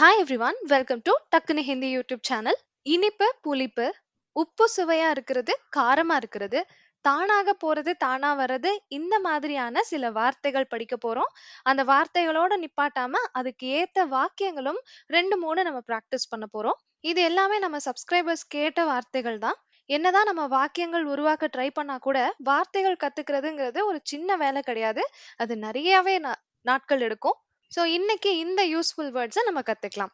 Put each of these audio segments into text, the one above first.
Hi everyone welcome to டக்குனு Hindi YouTube channel இனிப்பு புளிப்பு உப்பு சுவையா இருக்கிறது காரமா இருக்கிறது தானாக போறது தானா வர்றது இந்த மாதிரியான சில வார்த்தைகள் படிக்க போறோம். அந்த வார்த்தைகளோட நிப்பாட்டாம அதுக்கு ஏத்த வாக்கியங்களும் ரெண்டு மூணு நம்ம ப்ராக்டிஸ் பண்ண போறோம். இது எல்லாமே நம்ம சப்ஸ்கிரைபர்ஸ் கேட்ட வார்த்தைகள் தான். என்னதான் நம்ம வாக்கியங்கள் உருவாக்க ட்ரை பண்ணா கூட வார்த்தைகள் கத்துக்கிறதுங்கிறது ஒரு சின்ன வேலை கிடையாது. அது நிறையவே நா- நாட்கள் எடுக்கும். ஸோ இன்னைக்கு இந்த யூஸ்ஃபுல் வேர்ட்ஸை நம்ம கற்றுக்கலாம்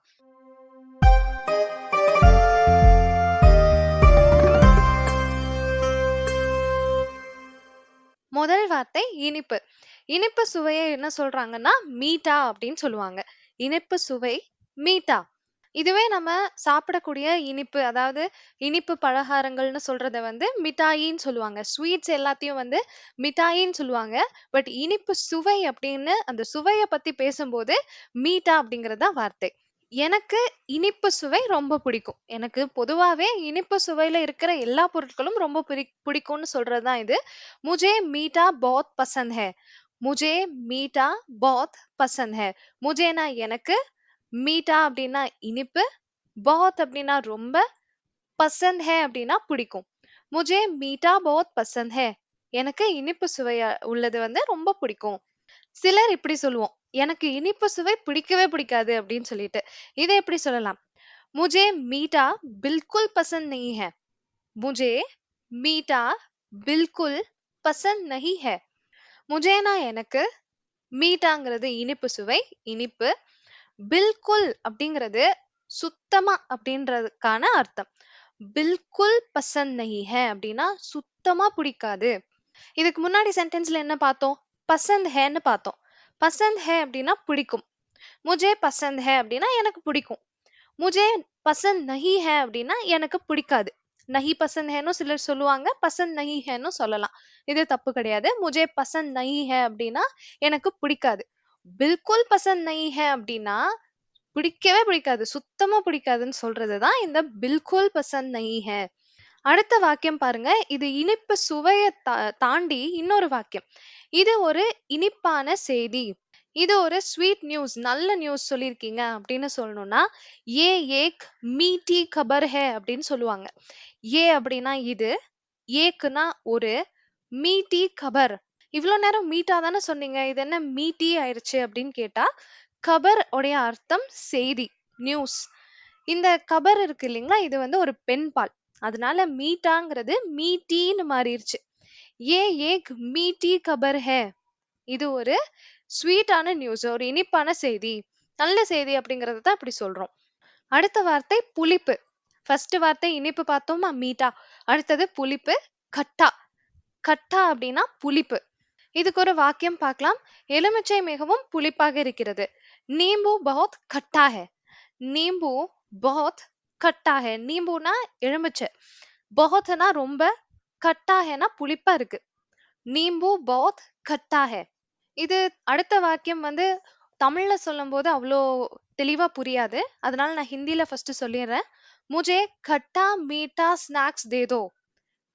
முதல் வார்த்தை இனிப்பு. இனிப்பு சுவையை என்ன சொல்றாங்கன்னா மீட்டா அப்படின்னு சொல்லுவாங்க. இனிப்பு சுவை மீட்டா. இதுவே நம்ம சாப்பிடக்கூடிய இனிப்பு அதாவது இனிப்பு பலகாரங்கள்னு சொல்றத வந்து மிட்டாயின்னு சொல்லுவாங்க. ஸ்வீட்ஸ் எல்லாத்தையும் வந்து மிட்டாயின்னு சொல்லுவாங்க. பட் இனிப்பு சுவை அப்படின்னு அந்த சுவையை பத்தி பேசும்போது மீட்டா அப்படிங்கறது தான் வார்த்தை. எனக்கு இனிப்பு சுவை ரொம்ப பிடிக்கும். எனக்கு பொதுவாவே இனிப்பு சுவையில இருக்கிற எல்லா பொருட்களும் ரொம்ப பிடி பிடிக்கும்னு சொல்றது தான் இது. முஜே மீட்டா பஹுத் பசந்த் ஹை. முஜே மீட்டா பஹுத் பசந்த் ஹை. முஜேனா எனக்கு மீட்டா அப்படின்னா இனிப்பு பஹத் அப்படின்னா ரொம்ப பசந்த் ஹே அப்படின்னா பிடிக்கும். முஜே மீட்டா பஹத் பசந்த். ஹே எனக்கு இனிப்பு சுவை உள்ளது வந்து ரொம்ப பிடிக்கும். சிலர் இப்படி சொல்லுவோம் எனக்கு இனிப்பு சுவை பிடிக்கவே பிடிக்காது அப்படின்னு சொல்லிட்டு. இதை எப்படி சொல்லலாம்? முஜே மீட்டா பில்குல் பசந்த் நஹி ஹே. முஜே மீட்டா பில்குல் பசந்த் நஹி ஹே. முஜேனா எனக்கு மீட்டாங்கிறது இனிப்பு சுவை இனிப்பு பில்குல் அப்படிங்கிறது சுத்தமா அப்படின்றதுக்கான அர்த்தம். பில்குல் பசந்த் நஹி ஹே அப்படின்னா சுத்தமா பிடிக்காது. இதுக்கு முன்னாடி சென்டென்ஸ்ல என்ன பார்த்தோம்? பசந்த் ஹேன்னு பார்த்தோம். பசந்த் ஹே அப்படின்னா பிடிக்கும். முஜே பசந்த் ஹே அப்படின்னா எனக்கு பிடிக்கும். முஜே பசந்த் நஹி ஹே அப்படின்னா எனக்கு பிடிக்காது. நஹி பசந்த் ஹேன்னு சிலர் சொல்லுவாங்க பசந்த் நஹி ஹேன்னு சொல்லலாம். இது தப்பு கிடையாது. முஜே பசந்த் நஹி ஹே அப்படின்னா எனக்கு பிடிக்காது. பில்குல் பசந்த் நஹி ஹே அப்படின்னா பிடிக்கவே பிடிக்காது சுத்தமா பிடிக்காதுன்னு சொல்றதுதான் இந்த பில்குல் பசந்த் நஹி ஹே. அடுத்த வாக்கியம் பாருங்க இது இனிப்பு சுவையை தா- தாண்டி இன்னொரு வாக்கியம். இது ஒரு இனிப்பான செய்தி. இது ஒரு ஸ்வீட் நியூஸ் நல்ல நியூஸ் சொல்லியிருக்கீங்க அப்படின்னு சொல்லணும்னா ஏ ஏக் மீட்டி கபர் ஹே அப்படின்னு சொல்லுவாங்க. ஏ அப்படின்னா இது ஏக்குனா ஒரு மீட்டி கபர். இவ்வளோ நேரம் மீட்டா தானே சொன்னீங்க? இது என்ன மீட்டி ஆயிடுச்சு அப்படின்னு கேட்டா கபர் உடைய அர்த்தம் செய்தி நியூஸ் இந்த கபர் இருக்கு இல்லைங்களா? இது வந்து ஒரு பெண் பால். அதனால மீட்டாங்கிறது மீட்டின்னு மாறிடுச்சு ஏ ஏக் மீட்டி கபர் ஹே? இது ஒரு ஸ்வீட்டான நியூஸ் ஒரு இனிப்பான செய்தி நல்ல செய்தி அப்படிங்கறத தான் இப்படி சொல்றோம். அடுத்த வார்த்தை புளிப்பு. ஃபர்ஸ்ட் வார்த்தை இனிப்பு பார்த்தோமா? மீட்டா அடுத்தது புளிப்பு கட்டா. கட்டா அப்படின்னா புளிப்பு. இதுக்கு ஒரு வாக்கியம் பார்க்கலாம். எலுமிச்சை மிகவும் புளிப்பாக இருக்கிறது. நீம்பு பஹுத் கட்டா ஹே நீம்பு பஹுத் கட்டா ஹே நீம்புனா எலுமிச்சை. பஹுத்னா ரொம்ப கட்டா ஹேனா புளிப்பா இருக்கு. நீம்பு பஹுத் கட்டா ஹே இது அடுத்த வாக்கியம் வந்து தமிழ்ல சொல்லும்போது அவ்வளோ தெளிவா புரியாது. அதனால நான் ஹிந்தில ஃபர்ஸ்ட் சொல்லிடுறேன். முஜே கட்டா மீட்டா ஸ்நாக்ஸ் தேதோ.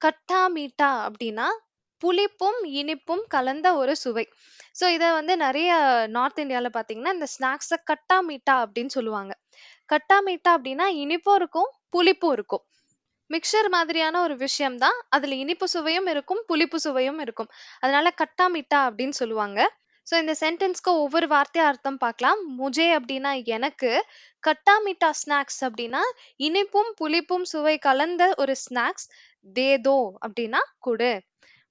கட்டா மீட்டா அப்படின்னா புளிப்பும் இனிப்பும் கலந்த ஒரு சுவை. ஸோ இதை வந்து நிறைய நார்த் இந்தியாவில் பார்த்தீங்கன்னா இந்த ஸ்நாக்ஸை கட்டா மீட்டா அப்படின்னு சொல்லுவாங்க. கட்டா மீட்டா அப்படின்னா இனிப்பும் இருக்கும் புளிப்பும் இருக்கும். மிக்சர் மாதிரியான ஒரு விஷயம் தான் அதுல இனிப்பு சுவையும் இருக்கும் புளிப்பு சுவையும் இருக்கும். அதனால கட்டா மீட்டா அப்படின்னு சொல்லுவாங்க. ஸோ இந்த சென்டென்ஸ்க்கு ஒவ்வொரு வார்த்தையா அர்த்தம் பார்க்கலாம். முஜே அப்படின்னா எனக்கு கட்டா மீட்டா ஸ்நாக்ஸ் அப்படின்னா இனிப்பும் புளிப்பும் சுவை கலந்த ஒரு ஸ்நாக்ஸ் தேதோ அப்படின்னா குடு.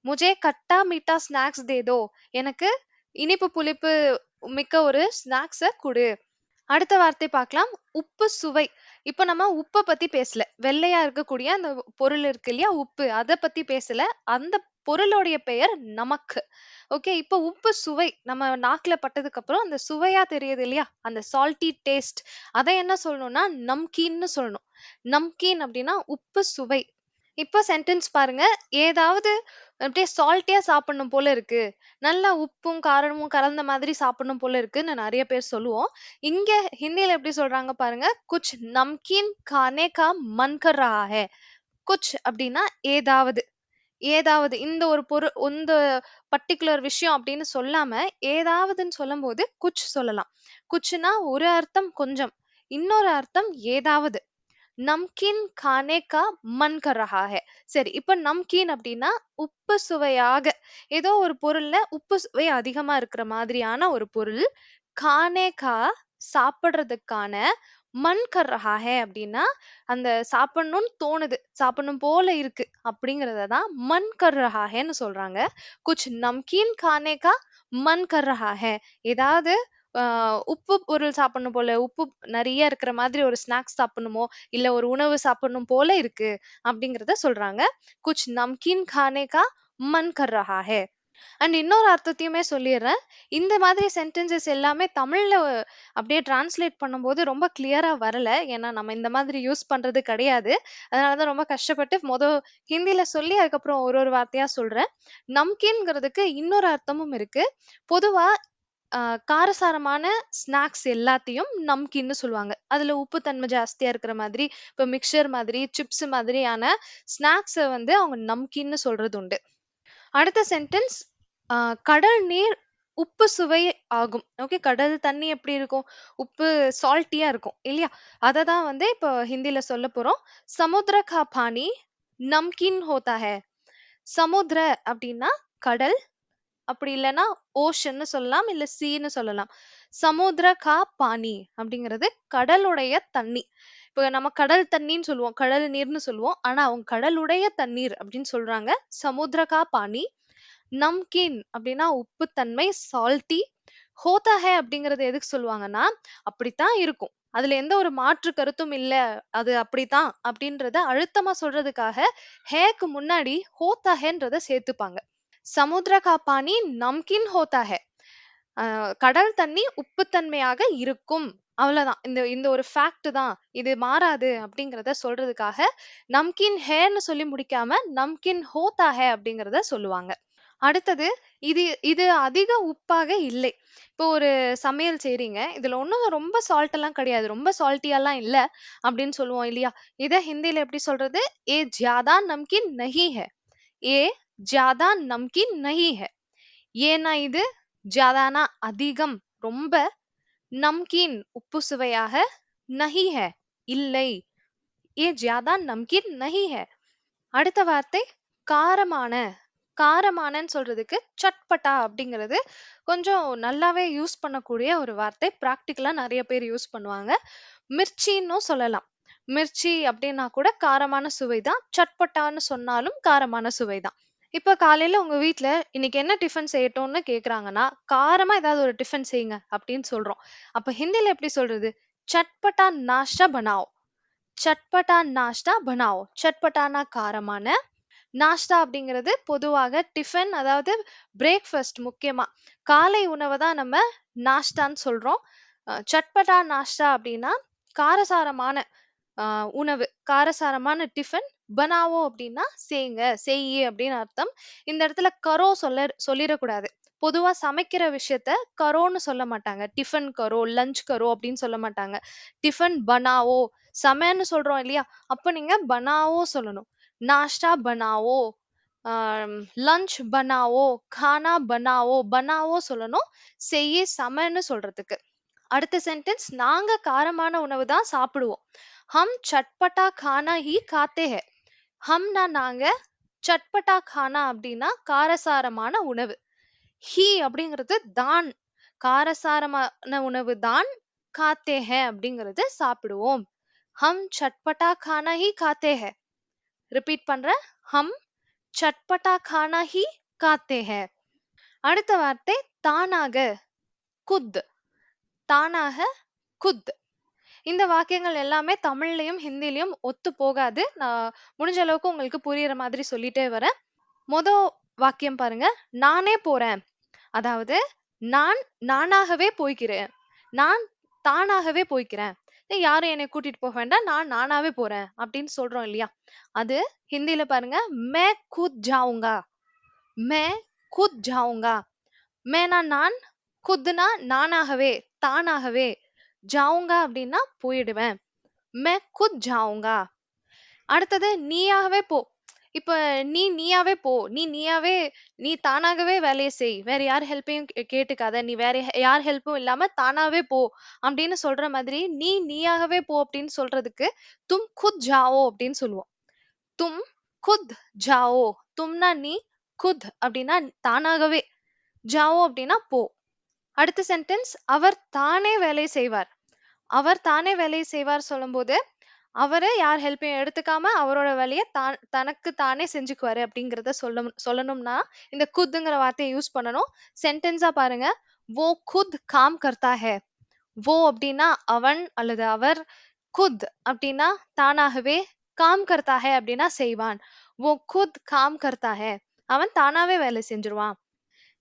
முஜே கட்டா மீட்டா ஸ்நாக்ஸ் தேதோ? எனக்கு இனிப்பு புளிப்பு மிக்க ஒரு ஸ்நாக்ஸை கொடு. அடுத்த வார்த்தை பார்க்கலாம். உப்பு சுவை. இப்போ நம்ம உப்பை பத்தி பேசல. வெள்ளையா இருக்கக்கூடிய அந்த பொருள் இருக்கு இல்லையா உப்பு. அதை பத்தி பேசல. அந்த பொருளுடைய பெயர் நமக்கு. ஓகே இப்போ உப்பு சுவை நம்ம நாக்குல பட்டதுக்கு அப்புறம் அந்த சுவையா தெரியுது இல்லையா? அந்த சால்ட்டி டேஸ்ட் அதை என்ன சொல்லணும்னா நம்கீன்னு சொல்லணும். நம்கீன் அப்படின்னா உப்பு சுவை. இப்போ சென்டென்ஸ் பாருங்க. ஏதாவது அப்படியே சால்ட்டியா சாப்பிடணும் போல இருக்கு. நல்லா உப்பும் காரமும் கலந்த மாதிரி சாப்பிடணும் போல இருக்குன்னு நிறைய பேர் சொல்லுவோம். இங்க ஹிந்தியில எப்படி சொல்றாங்க பாருங்க குச் நம்கீன் கானே கா மன் கர் ரஹா ஹை. குச் அப்படின்னா ஏதாவது. ஏதாவது இந்த ஒரு பொருள் இந்த பர்டிகுலர் விஷயம் அப்படின்னு சொல்லாம ஏதாவதுன்னு சொல்லும்போது குச் சொல்லலாம். குச்னா ஒரு அர்த்தம் கொஞ்சம் இன்னொரு அர்த்தம் ஏதாவது. நம்கீன் கானே கா மன் கர் ரஹா சரி இப்ப நம்கீன் அப்படின்னா உப்பு சுவையாக. ஏதோ ஒரு பொருள்ல உப்பு சுவை அதிகமா இருக்கிற மாதிரியான ஒரு பொருள். கானே கா சாப்பிடுறதுக்கான மண் கர் அப்படின்னா அந்த சாப்பிடணும்னு தோணுது. சாப்பிடணும் போல இருக்கு அப்படிங்கறத தான் மண் கர் சொல்றாங்க. குச் நம்கீன் கானே கா மன் ஏதாவது ஆஹ் உப்பு பொருள் சாப்பிடணும் போல உப்பு நிறைய இருக்கிற மாதிரி ஒரு ஸ்நாக்ஸ் சாப்பிடணுமோ இல்ல ஒரு உணவு சாப்பிடணும் போல இருக்கு அப்படிங்கறத சொல்றாங்க. குச் நம்கின் கானே கா மன் கர் ரஹா ஹை. அண்ட் இன்னொரு அர்த்தத்தையுமே சொல்லிடுறேன். இந்த மாதிரி சென்டென்சஸ் எல்லாமே தமிழ்ல அப்படியே டிரான்ஸ்லேட் பண்ணும்போது ரொம்ப கிளியரா வரல. ஏன்னா நம்ம இந்த மாதிரி யூஸ் பண்றது கிடையாது. அதனாலதான் ரொம்ப கஷ்டப்பட்டு மொத ஹிந்தில சொல்லி அதுக்கப்புறம் ஒரு ஒரு வார்த்தையா சொல்றேன். நம்கீன்ங்கிறதுக்கு இன்னொரு அர்த்தமும் இருக்கு. பொதுவா காரசாரமான ஸ்நாக்ஸ் எல்லாத்தையும் நம்கின்னு சொல்லுவாங்க. அதுல உப்பு தன்மை ஜாஸ்தியா இருக்கிற மாதிரி இப்போ மிக்சர் மாதிரி சிப்ஸ் மாதிரியான ஸ்நாக்ஸை வந்து அவங்க நம்கின்னு சொல்றது உண்டு. அடுத்த சென்டென்ஸ் கடல் நீர் உப்பு சுவை ஆகும். ஓகே கடல் தண்ணி எப்படி இருக்கும்? உப்பு சால்ட்டியாக இருக்கும் இல்லையா? அதை தான் வந்து இப்போ ஹிந்தில சொல்ல போறோம். சமுத்திர கா பானி நம்கின் ஹோதா ஹை. சமுத்திர அப்படின்னா கடல் அப்படி இல்லைன்னா ஓஷன்னு சொல்லலாம் இல்ல சீன்னு சொல்லலாம். சமுத்திர கா பானி அப்படிங்கிறது கடலுடைய தண்ணி. இப்போ நம்ம கடல் தண்ணின்னு சொல்லுவோம் கடல் நீர்னு சொல்லுவோம். ஆனா அவங்க கடலுடைய தண்ணீர் அப்படின்னு சொல்றாங்க. சமுத்திரகா பானி நம்கீன் அப்படின்னா உப்புத்தன்மை சால்ட்டி ஹோதா ஹே அப்படிங்கறது எதுக்கு சொல்லுவாங்கன்னா அப்படித்தான் இருக்கும். அதுல எந்த ஒரு மாற்று கருத்தும் இல்ல. அது அப்படித்தான் அப்படின்றத அழுத்தமா சொல்றதுக்காக ஹேக்கு முன்னாடி ஹோதா ஹேன்றத சேர்த்துப்பாங்க. சமுத்திர கா நம்கின் ஹோதா ஹே ஆஹ் கடல் தண்ணி உப்புத்தன்மையாக இருக்கும். அவ்வளவுதான் இந்த இந்த ஒரு ஃபேக்ட் தான். இது மாறாது அப்படிங்கிறத சொல்றதுக்காக நம்கின் ஹேன்னு சொல்லி முடிக்காம நம்கின் ஹோதா ஹே அப்படிங்கிறத சொல்லுவாங்க. அடுத்தது இது இது அதிக உப்பாக இல்லை. இப்போ ஒரு சமையல் செய்றீங்க. இதுல ஒண்ணும் ரொம்ப சால்ட் எல்லாம் கிடையாது. ரொம்ப சால்ட்டியெல்லாம் இல்ல அப்படின்னு சொல்லுவோம் இல்லையா? இத ஹிந்தியில எப்படி சொல்றது? ஏ ஜியாதா நம்கின் நஹி ஹை ஏ ஜியாதா நம்கின் நஹி ஹை. ஏன்னா இது ஜியாதானா அதிகம் ரொம்ப நம்கீன் உப்பு சுவையாக நஹி ஹை. இல்லை ஏ ஜியாதா நம்கின் நஹி ஹை. அடுத்த வார்த்தை காரமான காரமானன்னு சொல்றதுக்கு சட்பட்டா அப்படிங்கிறது கொஞ்சம் நல்லாவே யூஸ் பண்ணக்கூடிய ஒரு வார்த்தை. ப்ராக்டிக்கலா நிறைய பேர் யூஸ் பண்ணுவாங்க. மிர்ச்சின்னும் சொல்லலாம். மிர்ச்சி அப்படின்னா கூட காரமான சுவை தான் சட்பட்டான்னு சொன்னாலும் காரமான சுவை தான் இப்ப காலையில உங்க வீட்ல இன்னைக்கு என்ன டிஃபன் செய்யட்டும்னு கேக்குறாங்கன்னா காரமா ஏதாவது ஒரு டிஃபன் செய்யுங்க அப்படின்னு சொல்றோம். அப்ப ஹிந்தியில் எப்படி சொல்றது? சட்பட்டா நாஷ்டா பனாவோ. சட்பட்டா நாஷ்டா பனாவோ. சட்பட்டானா காரமான நாஷ்டா அப்படிங்கிறது பொதுவாக டிஃபன் அதாவது பிரேக்ஃபாஸ்ட் முக்கியமா காலை உணவை தான் நம்ம நாஷ்டான்னு சொல்றோம். சட்பட்டா நாஷ்டா அப்படின்னா காரசாரமான உணவு காரசாரமான டிஃபன் பனாவோ அப்படின்னா செய்யுங்க செய் அப்படின்னு அர்த்தம். இந்த இடத்துல கரோ சொல்ல சொல்லிடக்கூடாது. பொதுவாக சமைக்கிற விஷயத்த கரோன்னு சொல்ல மாட்டாங்க. டிஃபன் கரோ லஞ்ச் கரோ அப்படின்னு சொல்ல மாட்டாங்க. டிஃபன் பனாவோ சமைன்னு சொல்றோம் இல்லையா? அப்போ நீங்க பனாவோ சொல்லணும். நாஷ்டா பனாவோ லஞ்ச் பனாவோ கானா பனாவோ பனாவோ சொல்லணும். செய்ய சமைன்னு சொல்றதுக்கு. அடுத்த சென்டென்ஸ் நாங்க காரமான உணவு தான் சாப்பிடுவோம். ஹம் சட்பட்டா கானா ஹி காத்தே ஹே. ஹம்னா நாங்க சட்பட்டா கானா அப்படின்னா காரசாரமான உணவு. ஹி அப்படிங்கிறது தான். காரசாரமான உணவு தான். காத்தே ஹே அப்படிங்கிறது சாப்பிடுவோம். ஹம் சட்பட்டா கானா ஹி காத்தே ஹே ரிப்பீட் பண்றேன். ஹம் சட்பட்டா கானா ஹி காத்தே ஹே அடுத்த வார்த்தை தானாக. குத். தானாக குத். இந்த வாக்கியங்கள் எல்லாமே தமிழ்லையும் ஹிந்திலையும் ஒத்து போகாது. நான் முடிஞ்ச அளவுக்கு உங்களுக்கு புரியுற மாதிரி சொல்லிட்டே வரேன். மொத வாக்கியம் பாருங்க. நானே போறேன். அதாவது நான் நானாகவே போய்க்கிறேன். நான் தானாகவே போய்க்கிறேன். யாரும் என்னை கூட்டிட்டு போக வேண்டாம். நான் நானாவே போறேன் அப்படின்னு சொல்றோம் இல்லையா? அது ஹிந்தியில பாருங்க. மே குத் ஜாவுங்கா. மே குத் ஜாவுங்கா. மேனா நான் குத்னா நானாகவே தானாகவே. ஜாவுங்கா அப்படின்னா போயிடுவேன் மே குத் ஜாவுங்கா அடுத்தது நீயாகவே போ இப்ப நீ நீயாவே போ. நீ நீயாவே நீ தானாகவே வேலையை செய். வேற யார் ஹெல்ப்பையும் கே கேட்டுக்காத. நீ வேற ய யார் ஹெல்ப்பும் இல்லாம தானாவே போ. அப்படின்னு சொல்ற மாதிரி, நீ நீயாகவே போ அப்படின்னு சொல்றதுக்கு, தும் குத் ஜாவோ அப்படின்னு சொல்லுவோம். தும் குத் ஜாவோ. தும்னா நீ, குத் அப்படின்னா தானாகவே. ஜாவோ அப்படின்னா போ. அடுத்த சென்டென்ஸ் அவர் தானே வேலை செய்வார். அவர் தானே வேலை செய்வார் சொல்லும்போது அவரை யார் ஹெல்ப்பையும் எடுத்துக்காம அவரோட வேலையை தான் தனக்கு தானே செஞ்சுக்குவாரு அப்படிங்கிறத சொல்லும் சொல்லணும்னா இந்த குத்துங்கிற வார்த்தையை யூஸ் பண்ணணும். சென்டென்ஸா பாருங்க. வோ குத் காம் கர்த்தா ஹே. வோ அப்படின்னா அவன் அல்லது அவர். குத் அப்படின்னா தானாகவே காம் கர்த்தா ஹே அப்படின்னா செய்வான். வோ குத் காம் கர்த்தா ஹே. அவன் தானாவே வேலை செஞ்சிருவான்.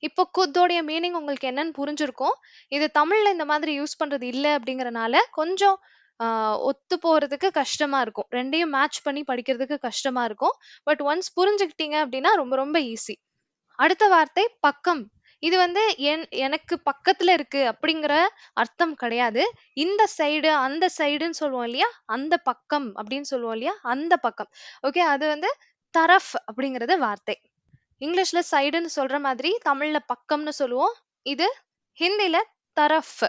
இப்போ குத்தோடைய மீனிங் உங்களுக்கு என்னன்னு புரிஞ்சிருக்கும். இது தமிழ்ல இந்த மாதிரி யூஸ் பண்றது இல்ல அப்படிங்கிறனால, கொஞ்சம் ஒத்து போறதுக்கு கஷ்டமா இருக்கும். 2யும் மேட்ச் பண்ணி படிக்கிறதுக்கு கஷ்டமா இருக்கும். பட் ஒன்ஸ் புரிஞ்சுக்கிட்டீங்க அப்படின்னா ரொம்ப ரொம்ப ஈஸி. அடுத்த வார்த்தை பக்கம். இது வந்து என் எனக்கு பக்கத்துல இருக்கு அப்படிங்கிற அர்த்தம் கிடையாது. இந்த சைடு, அந்த சைடுன்னு சொல்லுவோம் இல்லையா? அந்த பக்கம் அப்படின்னு சொல்லுவோம் இல்லையா? அந்த பக்கம். ஓகே. அது வந்து தரஃப் அப்படிங்கிறது வார்த்தை. இங்கிலீஷ்ல சைடுன்னு சொல்ற மாதிரி தமிழ்ல பக்கம்னு சொல்லுவோம். இது ஹிந்தில தரஃப்.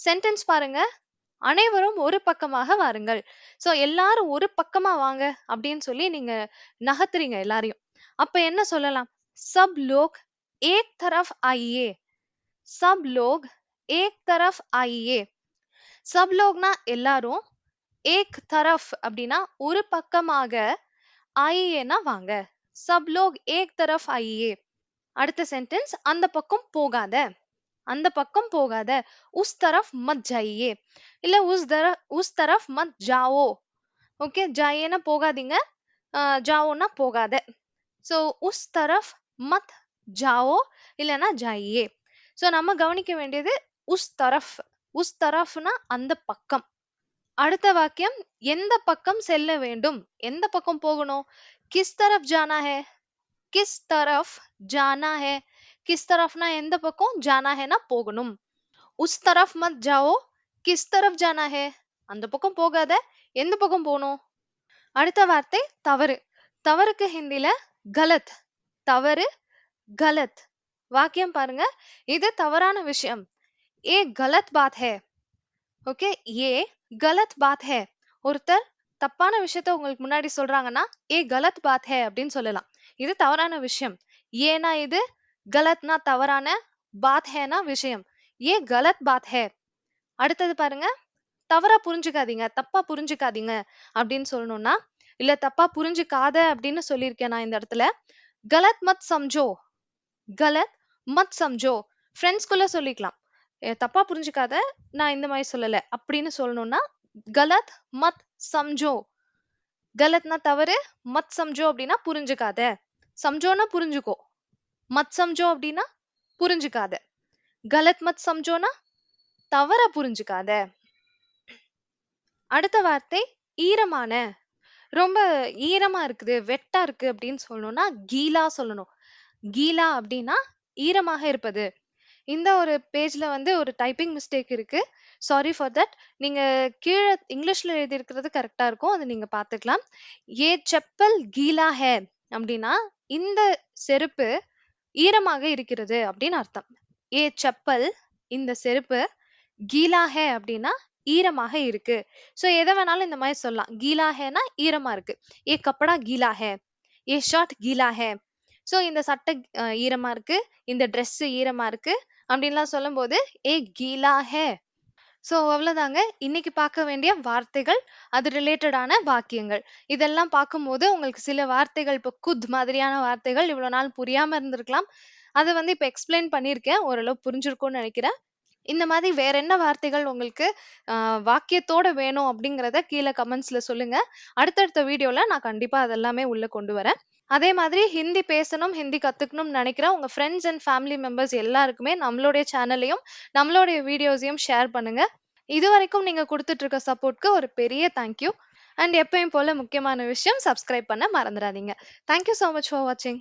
சென்டென்ஸ் பாருங்க. அனைவரும் ஒரு பக்கமாக வாருங்கள். ஸோ எல்லாரும் ஒரு பக்கமா வாங்க அப்படின்னு சொல்லி நீங்க நகர்த்துறீங்க எல்லாரையும். அப்ப என்ன சொல்லலாம்? சப் லோக் ஏக் தரஃப் ஆயியே. சப் லோக் ஏக் தரஃப் ஆயியே. சப் லோக்னா எல்லாரும் ஏக் தரஃப் அப்படின்னா ஒரு பக்கமாக ஆயியேனா வாங்க. சப் லோக் ஏக் தரஃப் ஆயியே அடுத்த சென்டென்ஸ் அந்த பக்கம் போகாத. அந்த பக்கம் போகாத. உஸ் தரஃப் மத் ஜாயியே. இல்ல உஸ் தர உஸ் தரஃப் மத் ஜாவோ. ஓகே ஜாயேனா போகாதீங்க. ஜாவோனா போகாத. ஸோ உஸ் தரஃப் மத் ஜாவோ இல்லைன்னா ஜாயியே. ஸோ நம்ம கவனிக்க வேண்டியது உஸ் தரஃப். உஸ் தரஃப்னா அந்த பக்கம். அடுத்த வாக்கியம் எந்த பக்கம் செல்ல வேண்டும்? எந்த பக்கம் போகணும்? கிஸ் தரஃப் ஜானா ஹே கிஸ் தரஃப் ஜானா ஹே கிஸ் தரஃப்னா எந்த பக்கம் ஜானா ஹேனா போகணும் உஸ் தரஃப் மத் ஜாவோ கிஸ் தரஃப் ஜானா ஹே அந்த பக்கம் போகாத எந்த பக்கம் போகணும் அடுத்த வார்த்தை தவறு। தவறுக்கு ஹிந்தில கலத். தவறு கலத். வாக்கியம் பாருங்க. இது தவறான விஷயம். ஏ கலத் பாத் ஹே. ஓகே? ஏ கலத் பாத் ஹே. ஒருத்தர் தப்பான விஷயத்த உங்களுக்கு முன்னாடி சொல்றாங்கன்னா ஏ கலத் பாத் ஹே அப்படின்னு சொல்லலாம். இது தவறான விஷயம். ஏனா இது கலத்னா தவறான பாத் ஹேனா விஷயம். ஏ கலத் பாத் ஹே. அடுத்தது பாருங்க. தவறா புரிஞ்சுக்காதீங்க. தப்பா புரிஞ்சுக்காதீங்க அப்படின்னு சொல்லணும்னா இல்ல தப்பா புரிஞ்சுக்காத அப்படின்னு சொல்லியிருக்கேன் நான் இந்த இடத்துல. கலத் மத் சம்ஜோ. கலத் மத் சம்ஜோ. ஃப்ரெண்ட்ஸ்குள்ள சொல்லிக்கலாம். தப்பா புரிஞ்சுக்காத. நான் இந்த மாதிரி சொல்லல. அப்படின்னு சொல்லணும்னா கலத் மத் சம்ஜோ. கலத்னா தவறு மத் சம்ஜோ அப்படின்னா புரிஞ்சுக்காத. சம்ஜோனா புரிஞ்சுக்கோ. மத் சம்ஜோ அப்படின்னா புரிஞ்சுக்காத. கலத் மத் சம்ஜோனா தவற புரிஞ்சுக்காத. அடுத்த வார்த்தை ஈரமான. ரொம்ப ஈரமா இருக்குது வெட்டா இருக்கு அப்படின்னு சொல்லணும்னா கீலா சொல்லணும். கீலா அப்படின்னா ஈரமாக இருப்பது. இந்த ஒரு பேஜ்ல வந்து ஒரு டைப்பிங் மிஸ்டேக் இருக்கு. Sorry for that. நீங்க கீழ இங்கிலீஷ்ல எழுதியிருக்கிறது கரெக்டாக இருக்கும். அதை நீங்கள் பார்த்துக்கலாம். ஏ செப்பல் கீலா है" அப்படின்னா, "இந்த செருப்பு ஈரமாக இருக்கிறது" அப்படின்னு அர்த்தம். ஏ செப்பல் இந்த செருப்பு, கீலா है" அப்படின்னா ஈரமாக இருக்கு. ஸோ எதை வேணாலும் இந்த மாதிரி சொல்லலாம். கீலா है" ஈரமாக இருக்கு. ஏ கப்படா கீலா है" ஏ शर्ट கீலா है" ஸோ இந்த சட்டை ஈரமாக இருக்கு. இந்த ட்ரெஸ்ஸு ஈரமாக இருக்கு. அப்படின்லாம் சொல்லும்போது ஏ கீலா ஹே. ஸோ அவ்வளோதாங்க இன்னைக்கு பார்க்க வேண்டிய வார்த்தைகள் அது ரிலேட்டடான வாக்கியங்கள். இதெல்லாம் பார்க்கும்போது உங்களுக்கு சில வார்த்தைகள் இப்போ குத் மாதிரியான வார்த்தைகள் இவ்வளோ நாள் புரியாமல் இருந்திருக்கலாம். அதை வந்து இப்போ எக்ஸ்பிளைன் பண்ணியிருக்கேன். ஓரளவு புரிஞ்சிருக்கும்னு நினைக்கிறேன். இந்த மாதிரி வேற என்ன வார்த்தைகள் உங்களுக்கு வாக்கியத்தோட வேணும் அப்படிங்கிறத கீழே கமெண்ட்ஸில் சொல்லுங்கள் அடுத்தடுத்த வீடியோவில் நான் கண்டிப்பாக அதெல்லாமே உள்ளே கொண்டு வரேன். அதே மாதிரி ஹிந்தி பேசணும், ஹிந்தி கத்துக்கணும்னு நினைக்கிற உங்க ஃப்ரெண்ட்ஸ் அண்ட் ஃபேமிலி மெம்பர்ஸ் எல்லாருக்குமே நம்மளுடைய சேனலையும், நம்மளுடைய வீடியோஸையும் ஷேர் பண்ணுங்க. இதுவரைக்கும் நீங்க நீங்கள் இருக்க சப்போர்ட்க்கு ஒரு பெரிய தேங்க் யூ. அண்ட் எப்பயும் போல முக்கியமான விஷயம் சப்ஸ்கிரைப் பண்ண மறந்துடாதீங்க தேங்க் யூ மச் ஃபார் வாட்சிங்.